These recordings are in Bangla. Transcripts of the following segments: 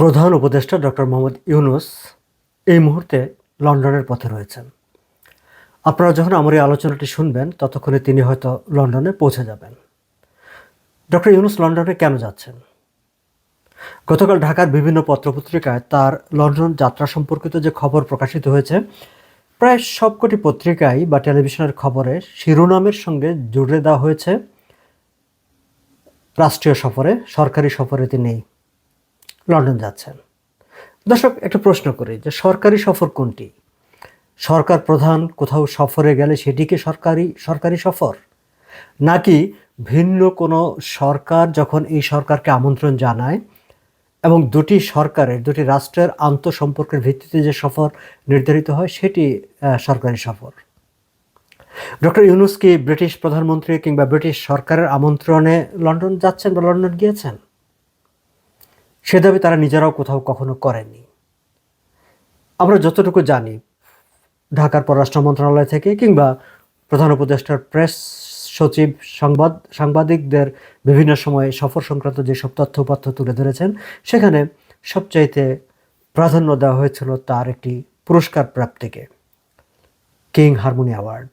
প্রধান উপদেষ্টা ডক্টর মোহাম্মদ ইউনুস এই মুহূর্তে লন্ডনের পথে রয়েছেন। আপনারা যখন আমার এই আলোচনাটি শুনবেন, ততক্ষণে তিনি হয়তো লন্ডনে পৌঁছে যাবেন। ডক্টর ইউনুস লন্ডনে কেন যাচ্ছেন? গতকাল ঢাকার বিভিন্ন পত্রপত্রিকায় তার লন্ডন যাত্রা সম্পর্কিত যে খবর প্রকাশিত হয়েছে, প্রায় সবকটি পত্রিকায় বা টেলিভিশনের খবরে শিরোনামের সঙ্গে জুড়ে দেওয়া হয়েছে। রাষ্ট্রীয় সফরে, সরকারি সফরে তিনি লন্ডন যাচ্ছেন। দর্শক, একটা প্রশ্ন করি যে সরকারি সফর কোনটি? সরকার প্রধান কোথাও সফরে গেলে সেটিকে সরকারি সরকারি সফর? নাকি ভিন্ন কোনো সরকার যখন এই সরকারকে আমন্ত্রণ জানায় এবং দুটি সরকারের, দুটি রাষ্ট্রের আন্তঃসম্পর্কের ভিত্তিতে যে সফর নির্ধারিত হয় সেটি সরকারি সফর? ডক্টর ইউনুস কি ব্রিটিশ প্রধানমন্ত্রী কিংবা ব্রিটিশ সরকারের আমন্ত্রণে লন্ডন যাচ্ছেন বা লন্ডন গিয়েছেন? সে দাবি তারা নিজেরাও কোথাও কখনো করেননি। আমরা যতটুকু জানি, ঢাকার পররাষ্ট্র মন্ত্রণালয় থেকে কিংবা প্রধান উপদেষ্টার প্রেস সচিব, সংবাদ, সাংবাদিকদের বিভিন্ন সময়ে সফর সংক্রান্ত যেসব তথ্য উপাত্য তুলে ধরেছেন, সেখানে সবচাইতে প্রাধান্য দেওয়া হয়েছিল তার একটি পুরস্কার প্রাপ্তিকে, কিং হারমোনি অ্যাওয়ার্ড।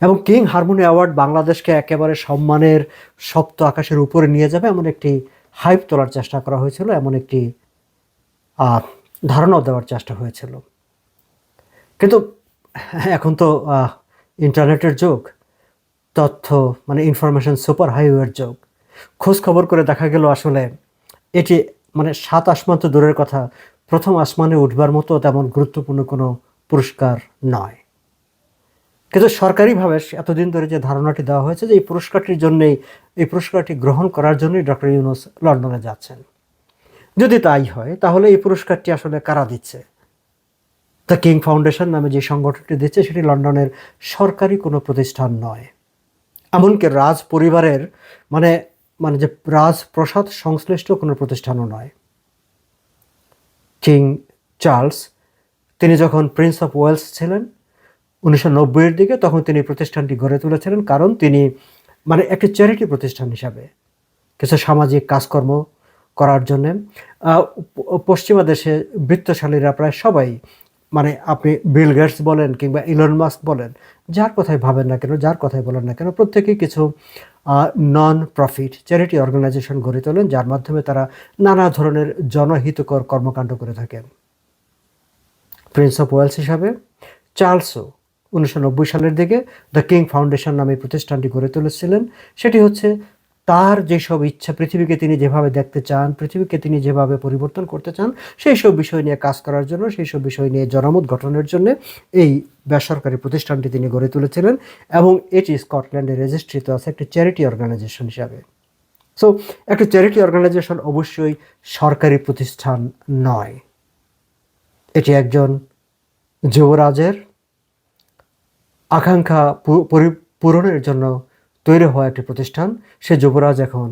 এবং কিং হারমোনি অ্যাওয়ার্ড বাংলাদেশকে একেবারে সম্মানের সপ্ত আকাশের উপরে নিয়ে যাবে এমন একটি হাইপ তোলার চেষ্টা করা হয়েছিল, এমন একটি ধারণাও দেওয়ার চেষ্টা হয়েছিল। কিন্তু এখন তো ইন্টারনেটের যুগ, তথ্য মানে ইনফরমেশন সুপার হাইওয়ের যুগ। খোঁজ খবর করে দেখা গেল আসলে এটি মানে সাত আসমান তো দূরের কথা, প্রথম আসমানে উঠবার মতো তেমন গুরুত্বপূর্ণ কোনো পুরস্কার নয়। কিন্তু সরকারিভাবে এতদিন ধরে যে ধারণাটি দেওয়া হয়েছে যে এই পুরস্কারটির জন্যই, এই পুরস্কারটি গ্রহণ করার জন্যই ডক্টর ইউনুস লন্ডনে যাচ্ছেন। যদি তাই হয়, তাহলে এই পুরস্কারটি আসলে কারা দিচ্ছে? দ্য কিং ফাউন্ডেশন নামে যে সংগঠনটি দিচ্ছে, সেটি লন্ডনের সরকারি কোনো প্রতিষ্ঠান নয়। এমনকি রাজ পরিবারের মানে মানে যে রাজপ্রসাদ সংশ্লিষ্ট কোনো প্রতিষ্ঠানও নয়। কিং চার্লস, তিনি যখন প্রিন্স অফ ওয়েলস ছিলেন উনিশশো নব্বইয়ের দিকে তখন তিনি প্রতিষ্ঠানটি গড়ে তুলেছিলেন কারণ তিনি মানে একটি চ্যারিটি প্রতিষ্ঠান হিসাবে কিছু সামাজিক কাজকর্ম করার জন্যে। পশ্চিমা দেশে বৃত্তশালীরা প্রায় সবাই মানে আপনি বিল গেটস বলেন কিংবা ইলন মাস্ক বলেন, যার কথাই ভাবেন না কেন, যার কথাই বলেন না কেন, প্রত্যেকেই কিছু নন প্রফিট চ্যারিটি অর্গানাইজেশন গড়ে তোলেন, যার মাধ্যমে তারা নানা ধরনের জনহিতকর কর্মকাণ্ড করে থাকেন। প্রিন্স অফ ওয়েলস হিসাবে চার্লসও উনিশশো নব্বই সালের দিকে দ্য কিং ফাউন্ডেশন নামে প্রতিষ্ঠানটি গড়ে তুলেছিলেন। সেটি হচ্ছে তার যেসব ইচ্ছা, পৃথিবীকে তিনি যেভাবে দেখতে চান, পৃথিবীকে তিনি যেভাবে পরিবর্তন করতে চান সেই সব বিষয় নিয়ে কাজ করার জন্য সেই সব বিষয় নিয়ে জনমত গঠনের জন্য এই বেসরকারি প্রতিষ্ঠানটি তিনি গড়ে তুলেছিলেন এবং এটি স্কটল্যান্ডে রেজিস্ট্রিত আছে একটি চ্যারিটি অর্গানাইজেশন হিসাবে। সো একটা চ্যারিটি অর্গানাইজেশন অবশ্যই সরকারি প্রতিষ্ঠান নয়। এটি একজন যুবরাজের আকাঙ্ক্ষা পূরণের জন্য তৈরি হওয়া একটি প্রতিষ্ঠান, সে যুবরাজ এখন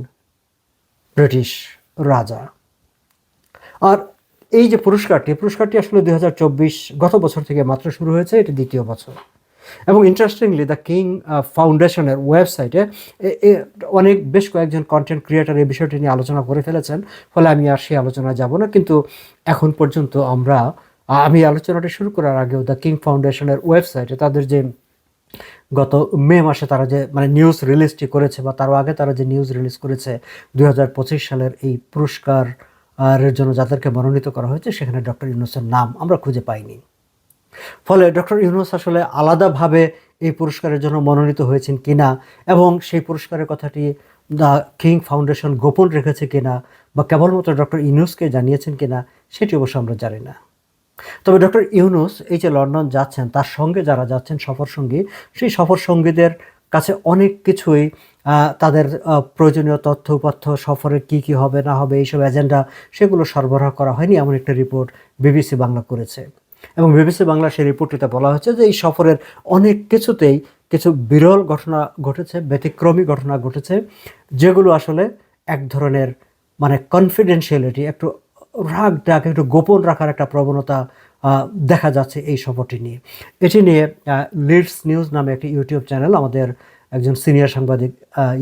ব্রিটিশ রাজা। আর এই যে পুরস্কারটি পুরস্কারটি আসলে দু হাজার চব্বিশ গত বছর থেকে মাত্র শুরু হয়েছে, এটি দ্বিতীয় বছর। এবং ইন্টারেস্টিংলি দ্য কিং ফাউন্ডেশনের ওয়েবসাইটে অনেক, বেশ কয়েকজন কন্টেন্ট ক্রিয়েটার এই বিষয়টি নিয়ে আলোচনা করে ফেলেছেন, ফলে আমি আর সেই আলোচনায় যাব না। কিন্তু এখন পর্যন্ত আমরা আমি আলোচনাটি শুরু করার আগেও দ্য কিং ফাউন্ডেশনের ওয়েবসাইটে তাদের যে গত মে মাসে তারা যে মানে নিউজ রিলিজটি করেছে বা তারও আগে তারা যে নিউজ রিলিজ করেছে, দুই হাজার পঁচিশ সালের এই পুরস্কার এর জন্য যাদেরকে মনোনীত করা হয়েছে, সেখানে ডক্টর ইউনুসের নাম আমরা খুঁজে পাইনি। ফলে ডক্টর ইউনুস আসলে আলাদাভাবে এই পুরস্কারের জন্য মনোনীত হয়েছেন কিনা এবং সেই পুরস্কারের কথাটি দ্য কিং ফাউন্ডেশন গোপন রেখেছে কিনা বা কেবলমাত্র ডক্টর ইউনুসকে জানিয়েছেন কিনা, সেটি অবশ্য আমরা জানি না। তবে ডক্টর ইউনুস এই যে লন্ডন যাচ্ছেন, তার সঙ্গে যারা যাচ্ছেন সফর সঙ্গী সেই সফর সঙ্গীদের কাছে অনেক কিছুই তাদের প্রয়োজনীয় তথ্য উপাত্য সফরে কি কি হবে, না হবে, এইসব এজেন্ডা, সেগুলো সরবরাহ করা হয়নি, এমন একটা রিপোর্ট বিবিসি বাংলা করেছে। এবং বিবিসি বাংলা সেই রিপোর্টটিতে বলা হয়েছে যে এই সফরের অনেক কিছুতেই কিছু বিরল ঘটনা ঘটেছে, ব্যতিক্রমী ঘটনা ঘটেছে, যেগুলো আসলে এক ধরনের মানে কনফিডেন্সিয়ালিটি একটু রাগ ডাক একটু গোপন রাখার একটা প্রবণতা দেখা যাচ্ছে এই সফরটি নিয়ে। এটি নিয়ে লিডস নিউজ নামে একটি ইউটিউব চ্যানেল আমাদের একজন সিনিয়র সাংবাদিক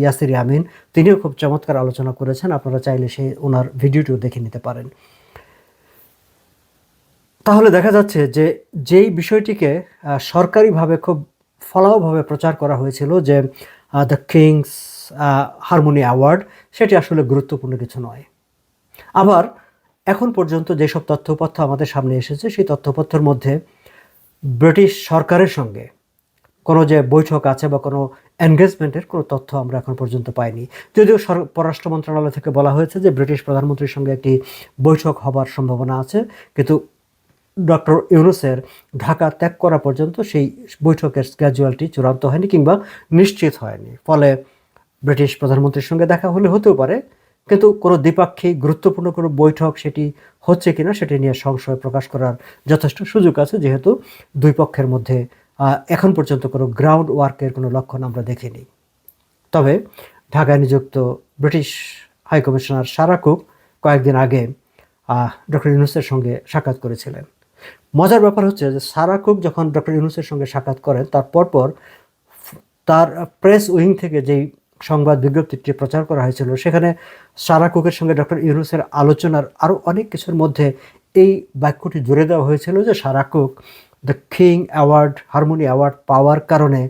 ইয়াসির আমিন, তিনিও খুব চমৎকার আলোচনা করেছেন, আপনারা চাইলে সেই ওনার ভিডিওটিও দেখে নিতে পারেন। তাহলে দেখা যাচ্ছে যে যেই বিষয়টিকে সরকারিভাবে খুব ফলাওভাবে প্রচার করা হয়েছিল যে দ্য কিংস হারমোনি অ্যাওয়ার্ড, সেটি আসলে গুরুত্বপূর্ণ কিছু নয়। আবার এখন পর্যন্ত যেসব তথ্যপত্র আমাদের সামনে এসেছে, সেই তথ্যপত্রের মধ্যে ব্রিটিশ সরকারের সঙ্গে কোনো যে বৈঠক আছে বা কোনো এনগেজমেন্টের কোনো তথ্য আমরা এখন পর্যন্ত পাইনি। যদিও পররাষ্ট্র মন্ত্রণালয় থেকে বলা হয়েছে যে ব্রিটিশ প্রধানমন্ত্রীর সঙ্গে একটি বৈঠক হবার সম্ভাবনা আছে, কিন্তু ডক্টর ইউনুসের ঢাকা ত্যাগ করা পর্যন্ত সেই বৈঠকের স্ক্যাজুয়ালটি চূড়ান্ত হয়নি কিংবা নিশ্চিত হয়নি। ফলে ব্রিটিশ প্রধানমন্ত্রীর সঙ্গে দেখা হলে হতেও পারে কিন্তু কোনো দ্বিপাক্ষিক গুরুত্বপূর্ণ কোনো বৈঠক সেটি হচ্ছে কিনা সেটি নিয়ে সংশয় প্রকাশ করার যথেষ্ট সুযোগ আছে, যেহেতু দুই পক্ষের মধ্যে এখন পর্যন্ত কোনো গ্রাউন্ড ওয়ার্কের কোনো লক্ষণ আমরা দেখিনি। তবে ঢাকায় নিযুক্ত ব্রিটিশ হাইকমিশনার সারা কুক কয়েকদিন আগে ডক্টর ইউনুসের সঙ্গে সাক্ষাৎ করেছিলেন। মজার ব্যাপার হচ্ছে যে সারা কুক যখন ডক্টর ইউনুসের সঙ্গে সাক্ষাৎ করেন, তার পরপর তার প্রেস উইং থেকে যেই সংবাদ বিজ্ঞপ্তিটি প্রচার করা হয়েছিল। সেখানে সারা কুকের সঙ্গে ডক্টর ইউনুসের আলোচনার আরও অনেক কিছুর মধ্যে এই বাক্যটি জুড়ে দেওয়া হয়েছিল যে Sarah Cook the King award harmony award পাওয়ার কারণে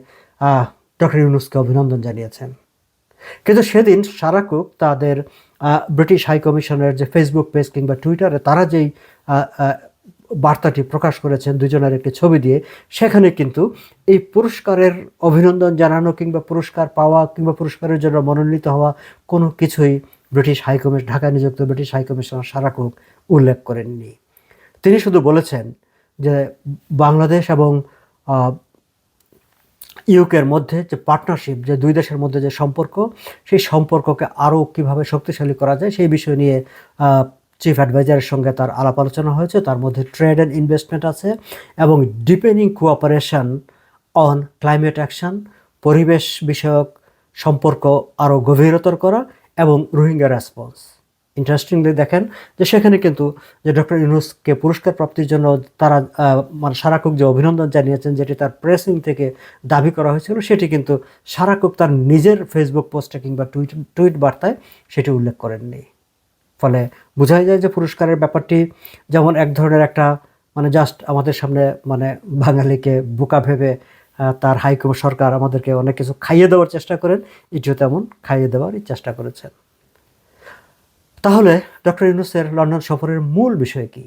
ডক্টর ইউনুসকে অভিনন্দন জানিয়েছেন। কিন্তু সেদিন সারা কুক তাদের ব্রিটিশ হাই কমিশনের যে ফেসবুক পেজ কিংবা টুইটারে তারা যেই বার্তাটি প্রকাশ করেছেন দুজনের একটি ছবি দিয়ে, সেখানে কিন্তু এই পুরস্কারের অভিনন্দন জানানো কিংবা পুরস্কার পাওয়া কিংবা পুরস্কারের জন্য মনোনীত হওয়া কোনো কিছুই ব্রিটিশ হাই কমিশন ঢাকায় নিযুক্ত British high commissioner Sarah Cook উল্লেখ করেননি। তিনি শুধু বলেছেন যে বাংলাদেশ এবং ইউকের মধ্যে যে পার্টনারশিপ, যে দুই দেশের মধ্যে যে সম্পর্ক, সেই সম্পর্ককে আরও কীভাবে শক্তিশালী করা যায় সেই বিষয় নিয়ে চিফ অ্যাডভাইজারের সঙ্গে তার আলাপ আলোচনা হয়েছে। তার মধ্যে ট্রেড অ্যান্ড ইনভেস্টমেন্ট আছে এবং depending cooperation on climate action পরিবেশ বিষয়ক সম্পর্ক আরও গভীরতর করা এবং রোহিঙ্গা রেসপন্স ইন্টারেস্টিংলি দেখেন যে সেখানে কিন্তু যে ডক্টর ইউনুসকে পুরস্কার প্রাপ্তির জন্য তারা মানে সারাকুক যে অভিনন্দন জানিয়েছেন যেটি তার প্রেসিং থেকে দাবি করা হয়েছিল, সেটি কিন্তু সারাকুক তার নিজের ফেসবুক পোস্টে কিংবা টুইট টুইট বার্তায় সেটি উল্লেখ করেননি। ফলে বোঝাই যায় যে পুরস্কারের ব্যাপারটি যেমন এক ধরনের একটা মানে জাস্ট আমাদের সামনে মানে বাঙালিকে বোকা ভেবে তার হাইকম সরকার আমাদেরকে অনেক কিছু খাইয়ে দেওয়ার চেষ্টা করেন, এটিও তেমন খাইয়ে দেওয়ারই চেষ্টা করেছেন। তাহলে ডক্টর ইউনুসের লন্ডন সফরের মূল বিষয় কি?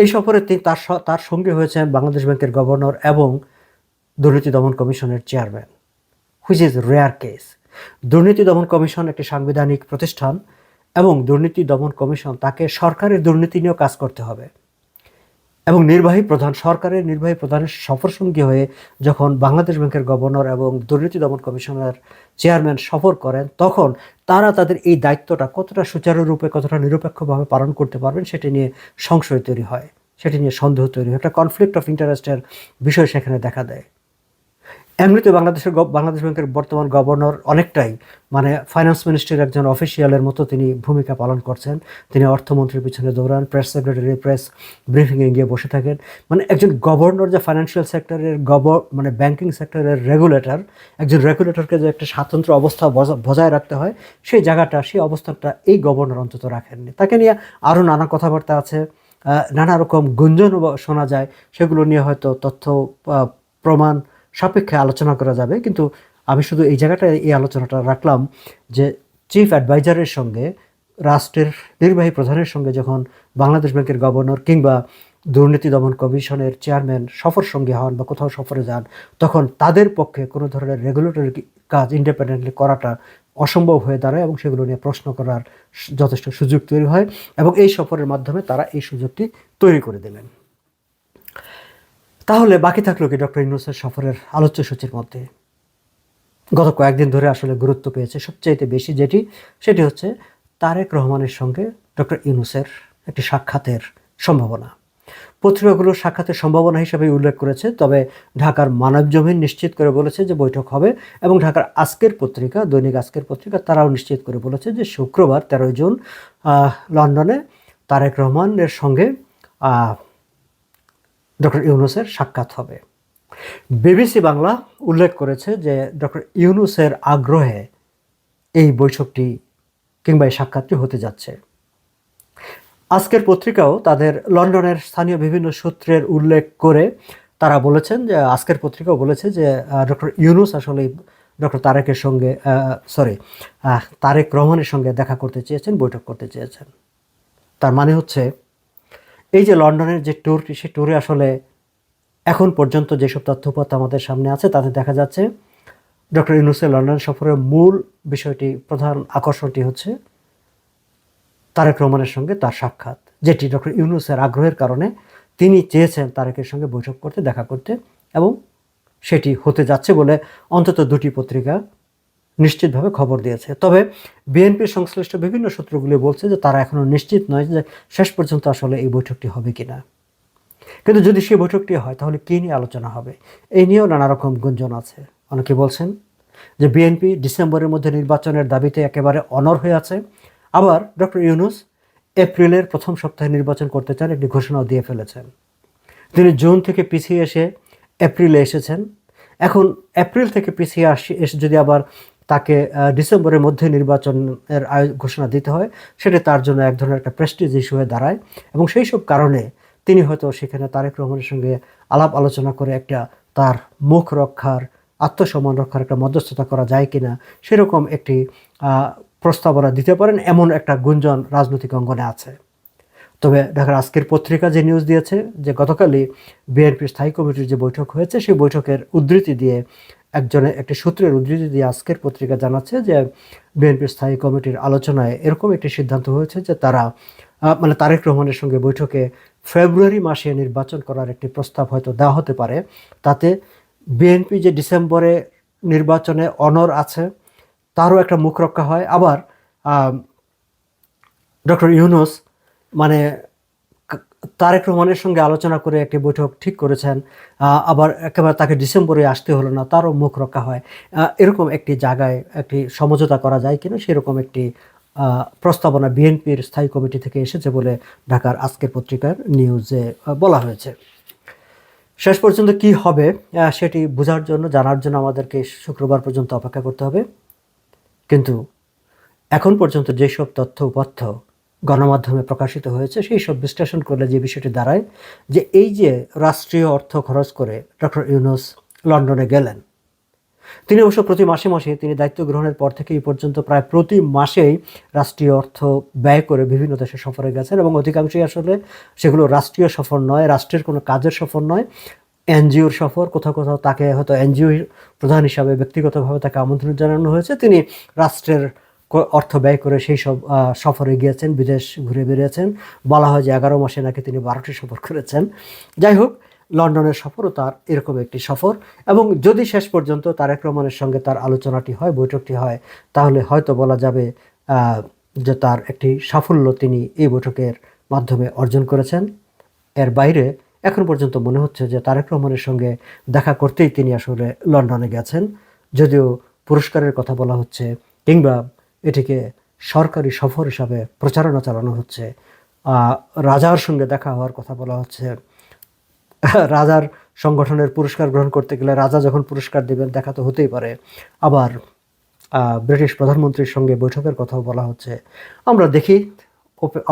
এই সফরে তিনি তার তার সঙ্গে হয়েছেন বাংলাদেশ ব্যাংকের গভর্নর এবং দুর্নীতি দমন কমিশনের chairman, which is rare case. দুর্নীতি দমন কমিশন একটি সাংবিধানিক প্রতিষ্ঠান এবং দুর্নীতি দমন কমিশন তাকে সরকারের দুর্নীতি নিয়েও কাজ করতে হবে। এবং নির্বাহী প্রধান, সরকারের নির্বাহী প্রধানের সফরসঙ্গী হয়ে যখন বাংলাদেশ ব্যাংকের গভর্নর এবং দুর্নীতি দমন কমিশনের চেয়ারম্যান সফর করেন, তখন তারা তাদের এই দায়িত্বটা কতটা সুচারুরূপে, কতটা নিরপেক্ষভাবে পালন করতে পারবেন সেটি নিয়ে সংশয় তৈরি হয়, সেটি নিয়ে সন্দেহ তৈরি হয়। একটা কনফ্লিক্ট অফ ইন্টারেস্টের বিষয় সেখানে দেখা দেয়। এমনিতে বাংলাদেশের গভ- বাংলাদেশ ব্যাংকের বর্তমান গভর্নর অনেকটাই মানে ফাইন্যান্স মিনিস্ট্রির একজন অফিসিয়ালের মতো তিনি ভূমিকা পালন করছেন। তিনি অর্থমন্ত্রীর পিছনে দৌড়ান প্রেস সেক্রেটারি প্রেস ব্রিফিংয়ে গিয়ে বসে থাকেন। মানে একজন গভর্নর যে ফাইন্যান্সিয়াল সেক্টরের গভর মানে ব্যাংকিং সেক্টরের রেগুলেটর একজন রেগুলেটরকে যে একটা স্বাতন্ত্র অবস্থা বজা- বজায় রাখতে হয়, সেই জায়গাটা, সেই অবস্থানটা এই গভর্নর অন্তত রাখেননি। তাকে নিয়ে আরও নানা কথাবার্তা আছে নানা রকম গুঞ্জন শোনা যায়, সেগুলো নিয়ে হয়তো তথ্য প্রমাণ সাপেক্ষে আলোচনা করা যাবে, কিন্তু আমি শুধু এই জায়গাটায় এই আলোচনাটা রাখলাম যে চিফ অ্যাডভাইজারের সঙ্গে, রাষ্ট্রের নির্বাহী প্রধানের সঙ্গে যখন বাংলাদেশ ব্যাংকের গভর্নর কিংবা দুর্নীতি দমন কমিশনের চেয়ারম্যান সফর সঙ্গী হন বা কোথাও সফরে যান, তখন তাদের পক্ষে কোনো ধরনের রেগুলেটরি কাজ ইন্ডিপেন্ডেন্টলি করাটা অসম্ভব হয়ে দাঁড়ায় এবং সেগুলো নিয়ে প্রশ্ন করার যথেষ্ট সুযোগ তৈরি হয় এবং এই সফরের মাধ্যমে তারা এই সুযোগটি তৈরি করে দিলেন। তাহলে বাকি থাকল কি ডক্টর ইউনুসের সফরের আলোচ্য সূচির মধ্যে? গত কয়েকদিন ধরে আসলে গুরুত্ব পেয়েছে সবচাইতে বেশি যেটি, সেটি হচ্ছে তারেক রহমানের সঙ্গে ডক্টর ইউনুসের একটি সাক্ষাতের সম্ভাবনা। পত্রিকাগুলো সাক্ষাতের সম্ভাবনা হিসেবে উল্লেখ করেছে, তবে ঢাকার মানব জমিন নিশ্চিত করে বলেছে যে বৈঠক হবে এবং ঢাকার আজকের পত্রিকা, দৈনিক আজকের পত্রিকা, তারাও নিশ্চিত করে বলেছে যে শুক্রবার তেরোই জুন লন্ডনে তারেক রহমানের সঙ্গে ডক্টর ইউনুসের সাক্ষাৎ হবে। বিবিসি বাংলা উল্লেখ করেছে যে ডক্টর ইউনুসের আগ্রহে এই বৈঠকটি কিংবা এই সাক্ষাৎটি হতে যাচ্ছে। আজকের পত্রিকাও তাদের লন্ডনের স্থানীয় বিভিন্ন সূত্রের উল্লেখ করে তারা বলেছেন যে, আজকের পত্রিকাও বলেছে যে ডক্টর ইউনুস আসলে ডক্টর তারেকের সঙ্গে সরি তারেক রহমানের সঙ্গে দেখা করতে চেয়েছেন, বৈঠক করতে চেয়েছেন। তার মানে হচ্ছে এই যে লন্ডনের যে ট্যুরটি সে ট্যুরে আসলে এখন পর্যন্ত যেসব তথ্যপত্র আমাদের সামনে আছে, তাতে দেখা যাচ্ছে ডক্টর ইউনুসের লন্ডন সফরের মূল বিষয়টি, প্রধান আকর্ষণটি হচ্ছে তারেক রহমানের সঙ্গে তার সাক্ষাৎ, যেটি ডক্টর ইউনুসের আগ্রহের কারণে তিনি চেয়েছেন তারেকের সঙ্গে বৈঠক করতে, দেখা করতে এবং সেটি হতে যাচ্ছে বলে অন্তত দুটি পত্রিকা নিশ্চিতভাবে খবর দিয়েছে। তবে বিএনপির সংশ্লিষ্ট বিভিন্ন সূত্রগুলি বলছে যে তারা এখনও নিশ্চিত নয় যে শেষ পর্যন্ত আসলে এই বৈঠকটি হবে কিনা। কিন্তু যদি সেই বৈঠকটি হয়, তাহলে কী নিয়ে আলোচনা হবে? এই নিয়েও নানা রকম গুঞ্জন আছে। অনেকে বলছেন যে বিএনপি ডিসেম্বরের মধ্যে নির্বাচনের দাবিতে একেবারে অনর হয়ে আছে। আবার ডক্টর ইউনুস এপ্রিলের প্রথম সপ্তাহে নির্বাচন করতে চান একটি ঘোষণাও দিয়ে ফেলেছেন। তিনি জুন থেকে পিছিয়ে এসে এপ্রিলে এসেছেন। এখন এপ্রিল থেকে পিছিয়ে আসি এসে যদি আবার তাকে ডিসেম্বরের মধ্যে নির্বাচনের ঘোষণা দিতে হয়। সেটা তার জন্য এক ধরনের একটা প্রেস্টিজ ইস্যু হয়ে দাঁড়ায় এবং সেই সব কারণে তিনি হয়তো সেখানে তারেক রহমানের সঙ্গে আলাপ আলোচনা করে একটা তার মুখ রক্ষার, আত্মসম্মান রক্ষার একটা মধ্যস্থতা করা যায় কিনা সেরকম একটি প্রস্তাবনা দিতে পারেন এমন একটা গুঞ্জন রাজনৈতিক অঙ্গনে আছে। তবে ঢাকার আজকের পত্রিকা যে নিউজ দিয়েছে যে গতকালই বিএনপির স্থায়ী কমিটির যে বৈঠক হয়েছে, সেই বৈঠকের উদ্ধৃতি দিয়ে একজনের একটি সূত্রের উদ্ধৃতি দিয়ে আজকের পত্রিকা জানাচ্ছে যে বিএনপির স্থায়ী কমিটির আলোচনায় এরকম একটি সিদ্ধান্ত হয়েছে যে তারা মানে তারেক রহমানের সঙ্গে বৈঠকে ফেব্রুয়ারি মাসে নির্বাচন করার একটি প্রস্তাব হয়তো দেওয়া হতে পারে। তাতে বিএনপি যে ডিসেম্বরে নির্বাচনে অনর আছে, তারও একটা মুখ রক্ষা হয়। আবার ডক্টর ইউনুস মানে তারেক রহমানের সঙ্গে আলোচনা করে একটি বৈঠক ঠিক করেছেন আবার একেবারে তাকে ডিসেম্বরে আসতে হলো না, তারও মুখ রক্ষা হয়। এরকম একটি জায়গায় একটি সমঝোতা করা যায় কিনা সেরকম একটি প্রস্তাবনা বিএনপির স্থায়ী কমিটি থেকে এসেছে বলে ঢাকার আজকের পত্রিকার নিউজে বলা হয়েছে। শেষ পর্যন্ত কি হবে সেটি বোঝার জন্য, জানার জন্য আমাদেরকে শুক্রবার পর্যন্ত অপেক্ষা করতে হবে। কিন্তু এখন পর্যন্ত যেসব তথ্য উপাত্য গণমাধ্যমে প্রকাশিত হয়েছে, সেই সব বিশ্লেষণ করলে যে বিষয়টি দাঁড়ায়, যে এই যে রাষ্ট্রীয় অর্থ খরচ করে ডক্টর ইউনুস লন্ডনে গেলেন, তিনি অবশ্য প্রতি মাসে মাসে তিনি দায়িত্ব গ্রহণের পর থেকে এই পর্যন্ত প্রায় প্রতি মাসেই রাষ্ট্রীয় অর্থ ব্যয় করে বিভিন্ন দেশে সফরে গেছেন এবং অধিকাংশই আসলে সেগুলো রাষ্ট্রীয় সফর নয়, রাষ্ট্রের কোনো কাজের সফর নয়, এনজিওর সফর, কোথাও কোথাও তাকে হয়তো এনজিও প্রধান হিসাবে ব্যক্তিগতভাবে তাকে আমন্ত্রণ জানানো হয়েছে। তিনি রাষ্ট্রের অর্থ ব্যয় করে সেই সব সফরে গিয়েছেন, বিদেশ ঘুরে বেরিয়েছেন বলা হয় যে এগারো মাসে নাকি তিনি বারোটি সফর করেছেন। যাই হোক, লন্ডনের সফরও তার এরকম একটি সফর এবং যদি শেষ পর্যন্ত তারেক রহমানের সঙ্গে তার আলোচনাটি হয়, বৈঠকটি হয়, তাহলে হয়তো বলা যাবে যে তার একটি সাফল্য তিনি এই বৈঠকের মাধ্যমে অর্জন করেছেন। এর বাইরে এখন পর্যন্ত মনে হচ্ছে যে তারেক রহমানের সঙ্গে দেখা করতেই তিনি আসলে লন্ডনে গেছেন। যদিও পুরস্কারের কথা বলা হচ্ছে কিংবা এটিকে সরকারি সফর হিসাবে প্রচারণা চালানো হচ্ছে। রাজার সঙ্গে দেখা হওয়ার কথা বলা হচ্ছে। রাজার সংগঠনের পুরস্কার গ্রহণ করতে গেলে রাজা যখন পুরস্কার দেবেন, দেখা তো হতেই পারে। আবার ব্রিটিশ প্রধানমন্ত্রীর সঙ্গে বৈঠকের কথাও বলা হচ্ছে। আমরা দেখি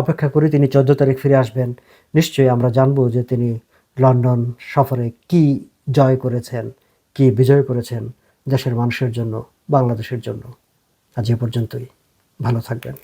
অপেক্ষা করি তিনি চোদ্দ তারিখ ফিরে আসবেন। নিশ্চয়ই আমরা জানব যে তিনি লন্ডন সফরে কি জয় করেছেন, কি বিজয় করেছেন দেশের মানুষের জন্য, বাংলাদেশের জন্য। আজ এ পর্যন্তই। ভালো থাকবেন।